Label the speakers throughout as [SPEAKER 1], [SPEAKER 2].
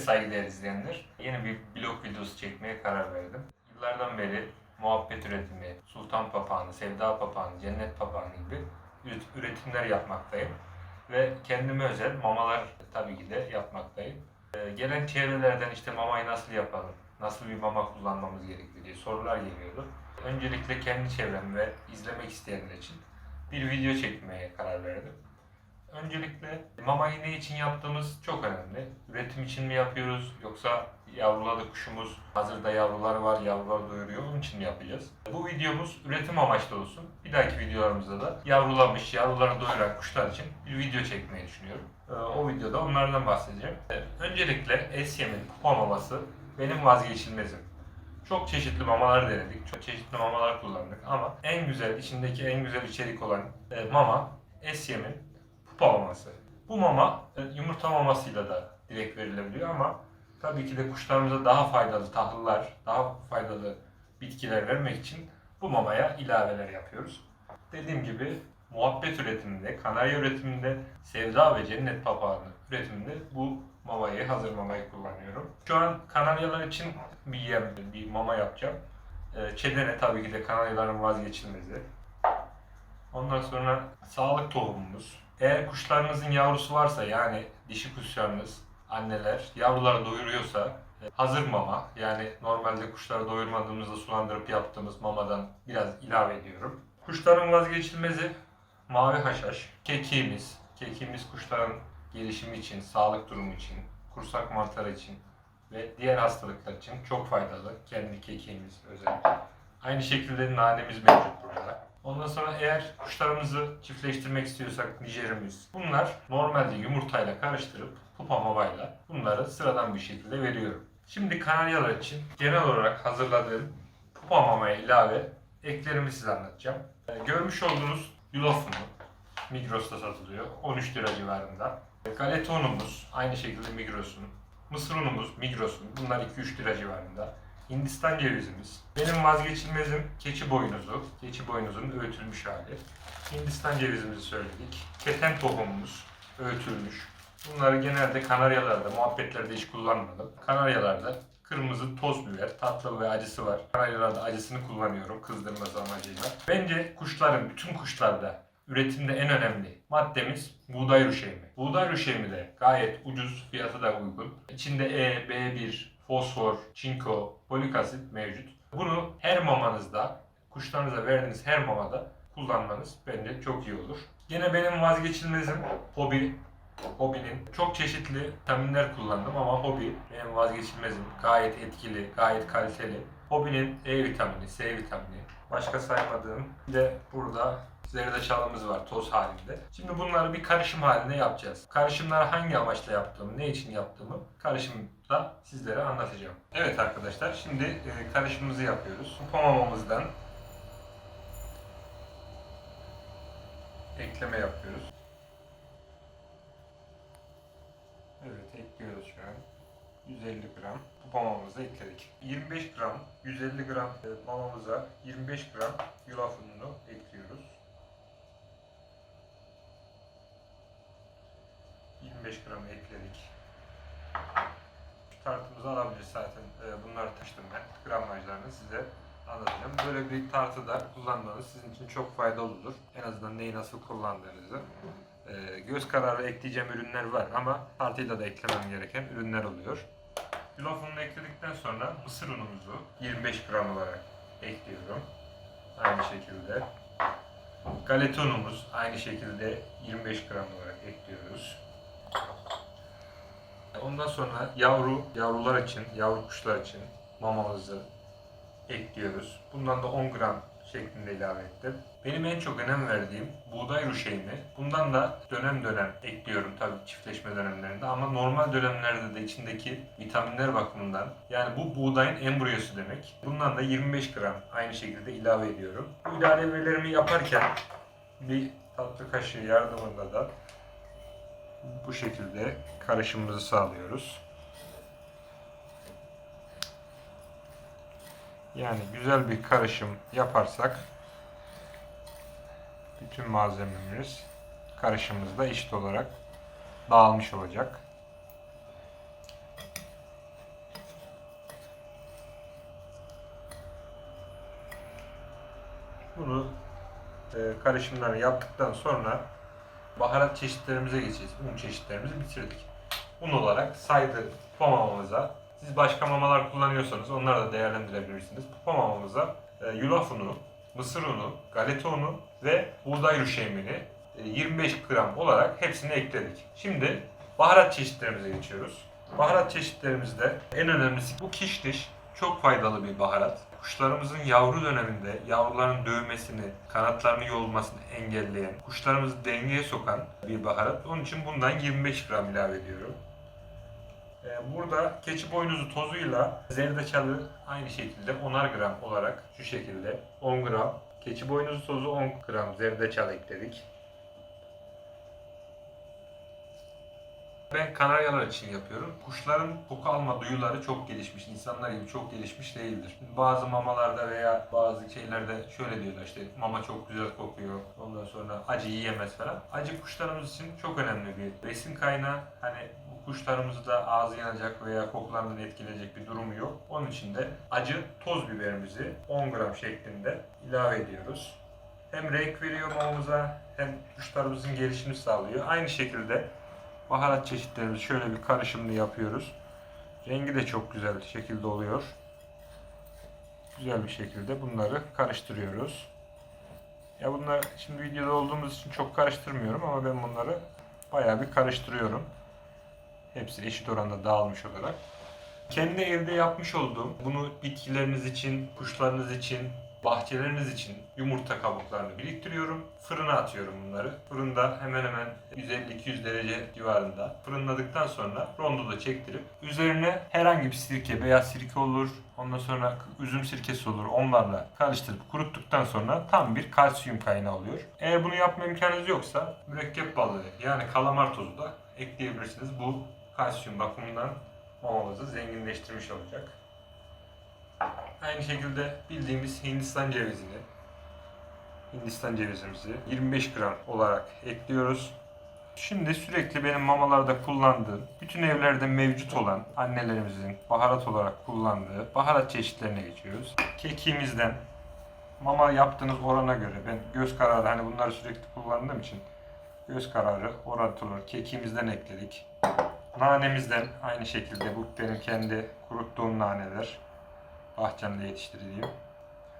[SPEAKER 1] Evet saygıdeğer izleyenler, yeni bir blog videosu çekmeye karar verdim. Yıllardan beri muhabbet üretimi, sultan papağanı, sevda papağanı, cennet papağanı gibi üret- üretimler yapmaktayım. Ve kendime özel mamalar tabii ki de yapmaktayım. Ee, gelen çevrelerden işte mamayı nasıl yapalım, nasıl bir mama kullanmamız gerekir diye sorular geliyordu. Öncelikle kendi çevrem ve izlemek isteyenler için bir video çekmeye karar verdim. Öncelikle mamayı ne için yaptığımız çok önemli. Üretim için mi yapıyoruz yoksa yavruladı kuşumuz, hazırda yavruları var, yavrular doyuruyor, onun için mi yapacağız? Bu videomuz üretim amaçlı olsun. Bir dahaki videolarımızda da yavrulamış, yavrularını doyuran kuşlar için bir video çekmeyi düşünüyorum. Ee, O videoda onlardan bahsedeceğim. Ee, Öncelikle Esyem'in kupa maması benim vazgeçilmezim. Çok çeşitli mamalar denedik, çok çeşitli mamalar kullandık ama en güzel, içindeki en güzel içerik olan e, mama Esyem'in maması. Bu mama e, yumurta mamasıyla da direkt verilebiliyor ama tabii ki de kuşlarımıza daha faydalı tahıllar, daha faydalı bitkiler vermek için bu mamaya ilaveler yapıyoruz. Dediğim gibi muhabbet üretiminde, kanarya üretiminde, sevda ve cennet papağanı üretiminde bu mamayı, hazır mamayı kullanıyorum. Şu an kanaryalar için bir yem, bir mama yapacağım. E, Çedene tabii ki de kanaryaların vazgeçilmezi. Ondan sonra sağlık tohumumuz. Eğer kuşlarınızın yavrusu varsa yani dişi kuşlarınız, anneler yavruları doyuruyorsa e, hazır mama yani normalde kuşları doyurmadığımızda sulandırıp yaptığımız mamadan biraz ilave ediyorum. Kuşların vazgeçilmezi mavi haşhaş, kekiğimiz. Kekiğimiz kuşların gelişimi için, sağlık durumu için, kursak mantarı için ve diğer hastalıklar için çok faydalı. Kendi kekiğimiz özel. Aynı şekilde nanemiz mevcut burada. Ondan sonra eğer kuşlarımızı çiftleştirmek istiyorsak nijerimiz. Bunlar normalde yumurtayla karıştırıp pupa mamayla bunları sıradan bir şekilde veriyorum. Şimdi kanaryalar için genel olarak hazırladığım pupa mamaya ilave eklerimi size anlatacağım. Ee, Görmüş olduğunuz yulaf unu Migros'ta satılıyor. 13 lira civarında. Galeta unumuz aynı şekilde Migros'un. Mısır unumuz Migros'un. Bunlar 2-3 lira civarında. Hindistan cevizimiz. Benim vazgeçilmezim keçi boynuzu. Keçi boynuzunun öğütülmüş hali. Hindistan cevizimizi söyledik. Keten tohumumuz öğütülmüş. Bunları genelde kanaryalarda, muhabbetlerde hiç kullanmadım. Kanaryalarda kırmızı toz biber, tatlı ve acısı var. Kanaryalarda acısını kullanıyorum kızdırması amacıyla. Bence kuşların, bütün kuşlarda üretimde en önemli maddemiz buğday ruşeymi. Buğday ruşeymi de gayet ucuz, fiyatı da uygun. İçinde E, B1, fosfor, çinko, folik asit mevcut. Bunu her mamanızda, kuşlarınıza verdiğiniz her mamada kullanmanız bence çok iyi olur. Yine benim vazgeçilmezim hobi. Hobinin çok çeşitli vitaminler kullandım ama hobi benim vazgeçilmezim. Gayet etkili, gayet kaliteli. Hobinin E vitamini, C vitamini, başka saymadığım bir de burada zerdeçalımız var toz halinde. Şimdi bunları bir karışım halinde yapacağız. Karışımları hangi amaçla yaptığımı, ne için yaptığımı karışımda sizlere anlatacağım. Evet arkadaşlar şimdi e, karışımımızı yapıyoruz. Pomamamızdan ekleme yapıyoruz. Evet ekliyoruz şu an. 150 gram mamamızı ekledik. 25 gram, 150 gram e, mamamıza 25 gram yulaf ununu ekliyoruz. 25 gram ekledik. Tartımızı alabiliriz zaten. E, Bunları taşıdım ben. Gramajlarını size anlatacağım. Böyle bir tartıda kullanmanız sizin için çok faydalı olur. En azından neyi nasıl kullandığınızı. E, Göz kararı ekleyeceğim ürünler var ama tartıyla da eklemem gereken ürünler oluyor. Yulaf ununu ekledikten sonra mısır unumuzu 25 gram olarak ekliyorum. Aynı şekilde. Galeta unumuz aynı şekilde 25 gram olarak ekliyoruz. Ondan sonra yavru, yavrular için, yavru kuşlar için mamamızı ekliyoruz. Bundan da 10 gram şeklinde ilave ettim. Benim en çok önem verdiğim buğday ruşeymi. Bundan da dönem dönem ekliyorum tabii çiftleşme dönemlerinde ama normal dönemlerde de içindeki vitaminler bakımından yani bu buğdayın embriyosu demek. Bundan da 25 gram aynı şekilde ilave ediyorum. Bu ilavelerimi yaparken bir tatlı kaşığı yardımıyla da bu şekilde karışımımızı sağlıyoruz. Yani güzel bir karışım yaparsak bütün malzememiz karışımımızda eşit olarak dağılmış olacak. Bunu e, karışımları yaptıktan sonra baharat çeşitlerimize geçeceğiz. Un çeşitlerimizi bitirdik. Un olarak saydı kupa mamamıza. Siz başka mamalar kullanıyorsanız onları da değerlendirebilirsiniz. Kupa mamamıza e, yulaf unu, mısır unu, galeta unu ve buğday ruşeymini e, 25 gram olarak hepsini ekledik. Şimdi baharat çeşitlerimize geçiyoruz. Baharat çeşitlerimizde en önemlisi bu kişniş. Çok faydalı bir baharat. Kuşlarımızın yavru döneminde yavruların dövmesini, kanatlarını yolmasını engelleyen, kuşlarımızı dengeye sokan bir baharat. Onun için bundan 25 gram ilave ediyorum. Ee, Burada keçi boynuzu tozuyla zerdeçalı aynı şekilde 10'ar gram olarak şu şekilde 10 gram keçi boynuzu tozu 10 gram zerdeçal ekledik. Ben kanaryalar için yapıyorum. Kuşların koku alma duyuları çok gelişmiş. İnsanlar gibi çok gelişmiş değildir. Bazı mamalarda veya bazı şeylerde şöyle diyorlar işte mama çok güzel kokuyor. Ondan sonra acı yiyemez falan. Acı kuşlarımız için çok önemli bir besin kaynağı. Hani kuşlarımızı da ağzı yanacak veya kokularından etkileyecek bir durumu yok. Onun için de acı toz biberimizi 10 gram şeklinde ilave ediyoruz. Hem renk veriyor mamamıza hem kuşlarımızın gelişimini sağlıyor. Aynı şekilde baharat çeşitlerimizi şöyle bir karışımlı yapıyoruz. Rengi de çok güzel şekilde oluyor. Güzel bir şekilde bunları karıştırıyoruz. Ya bunlar şimdi videoda olduğumuz için çok karıştırmıyorum ama ben bunları bayağı bir karıştırıyorum. Hepsi eşit oranda dağılmış olarak. Kendi evde yapmış olduğum bunu bitkileriniz için, kuşlarınız için, bahçeleriniz için yumurta kabuklarını biriktiriyorum. Fırına atıyorum bunları. Fırında hemen hemen 150-200 derece civarında fırınladıktan sonra rondoda çektirip üzerine herhangi bir sirke, beyaz sirke olur, ondan sonra üzüm sirkesi olur. Onlarla karıştırıp kuruttuktan sonra tam bir kalsiyum kaynağı oluyor. Eğer bunu yapma imkanınız yoksa mürekkep balığı yani kalamar tozu da ekleyebilirsiniz. Bu kalsiyum bakımından mamamızı zenginleştirmiş olacak. Aynı şekilde bildiğimiz Hindistan cevizini, Hindistan cevizimizi 25 gram olarak ekliyoruz. Şimdi sürekli benim mamalarda kullandığım, bütün evlerde mevcut olan annelerimizin baharat olarak kullandığı baharat çeşitlerine geçiyoruz. Kekiğimizden mama yaptığınız orana göre ben göz kararı hani bunları sürekli kullandığım için göz kararı orantılı olarak kekiğimizden ekledik. Nanemizden aynı şekilde bu benim kendi kuruttuğum naneler bahçemde yetiştirdiğim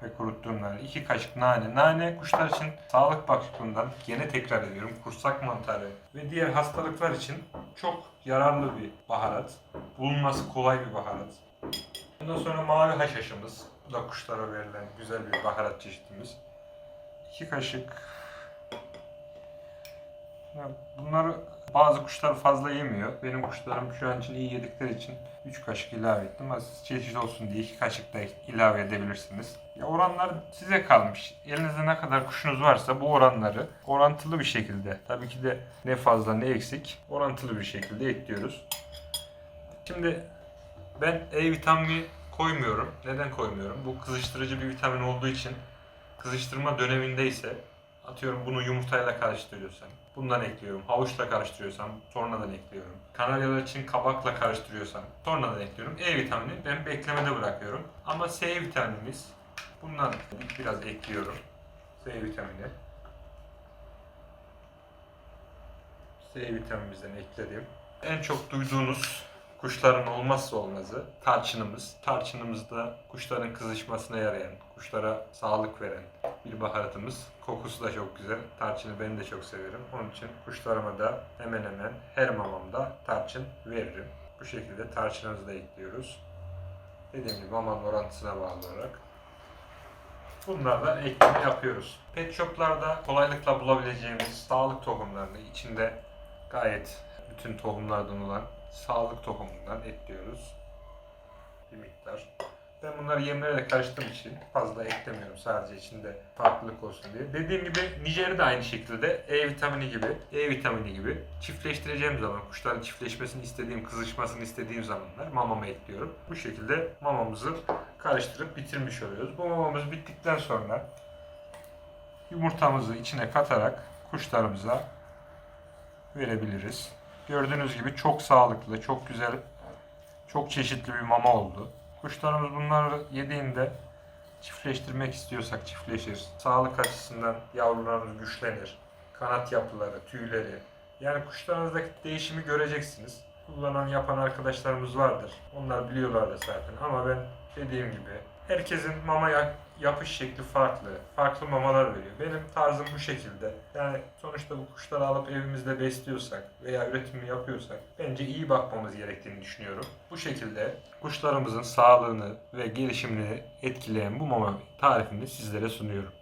[SPEAKER 1] ve kuruttuğum nane. 2 kaşık nane. Nane kuşlar için sağlık bakımından gene tekrar ediyorum. Kursak mantarı ve diğer hastalıklar için çok yararlı bir baharat. Bulunması kolay bir baharat. Ondan sonra mavi haşhaşımız. Bu da kuşlara verilen güzel bir baharat çeşitimiz. 2 kaşık. Bunları bazı kuşlar fazla yemiyor. Benim kuşlarım şu an için iyi yedikleri için 3 kaşık ilave ettim. Az çeşit olsun diye 2 kaşık da ilave edebilirsiniz. Ya oranlar size kalmış. Elinizde ne kadar kuşunuz varsa bu oranları orantılı bir şekilde tabii ki de ne fazla ne eksik orantılı bir şekilde ekliyoruz. Şimdi ben E vitamini koymuyorum. Neden koymuyorum? Bu kızıştırıcı bir vitamin olduğu için kızıştırma dönemindeyse atıyorum bunu yumurtayla karıştırıyorsam bundan ekliyorum. Havuçla karıştırıyorsam sonradan ekliyorum. Kanaryalar için kabakla karıştırıyorsam sonradan ekliyorum. E vitamini ben beklemede bırakıyorum. Ama C vitaminimiz bundan biraz ekliyorum. C vitamini. C vitaminimizden ekledim. En çok duyduğunuz kuşların olmazsa olmazı tarçınımız. Tarçınımız da kuşların kızışmasına yarayan, kuşlara sağlık veren bir baharatımız. Kokusu da çok güzel. Tarçını ben de çok severim. Onun için kuşlarıma da hemen hemen her mamamda tarçın veririm. Bu şekilde tarçınımızı da ekliyoruz. Dediğim gibi mamanın orantısına bağlı olarak. Bunlarla ekleme yapıyoruz. Pet shoplarda kolaylıkla bulabileceğimiz sağlık tohumlarını içinde gayet bütün tohumlardan olan sağlık tohumundan ekliyoruz. Bir miktar. Ben bunları yemlere de karıştığım için fazla eklemiyorum sadece içinde farklılık olsun diye. Dediğim gibi Nijer'i de aynı şekilde E vitamini gibi, E vitamini gibi çiftleştireceğim zaman, kuşların çiftleşmesini istediğim, kızışmasını istediğim zamanlar mamama ekliyorum. Bu şekilde mamamızı karıştırıp bitirmiş oluyoruz. Bu mamamız bittikten sonra yumurtamızı içine katarak kuşlarımıza verebiliriz. Gördüğünüz gibi çok sağlıklı, çok güzel, çok çeşitli bir mama oldu. Kuşlarımız bunları yediğinde Çiftleştirmek istiyorsak çiftleşir. Sağlık açısından yavrularımız güçlenir. Kanat yapıları, tüyleri. Yani kuşlarınızdaki değişimi göreceksiniz. Kullanan yapan arkadaşlarımız vardır. Onlar biliyorlardır zaten ama ben dediğim gibi herkesin mama ya- yapış şekli farklı. Farklı mamalar veriyor. Benim tarzım bu şekilde. Yani sonuçta bu kuşları alıp evimizde besliyorsak veya üretimini yapıyorsak bence iyi bakmamız gerektiğini düşünüyorum. Bu şekilde kuşlarımızın sağlığını ve gelişimini etkileyen bu mama tarifini sizlere sunuyorum.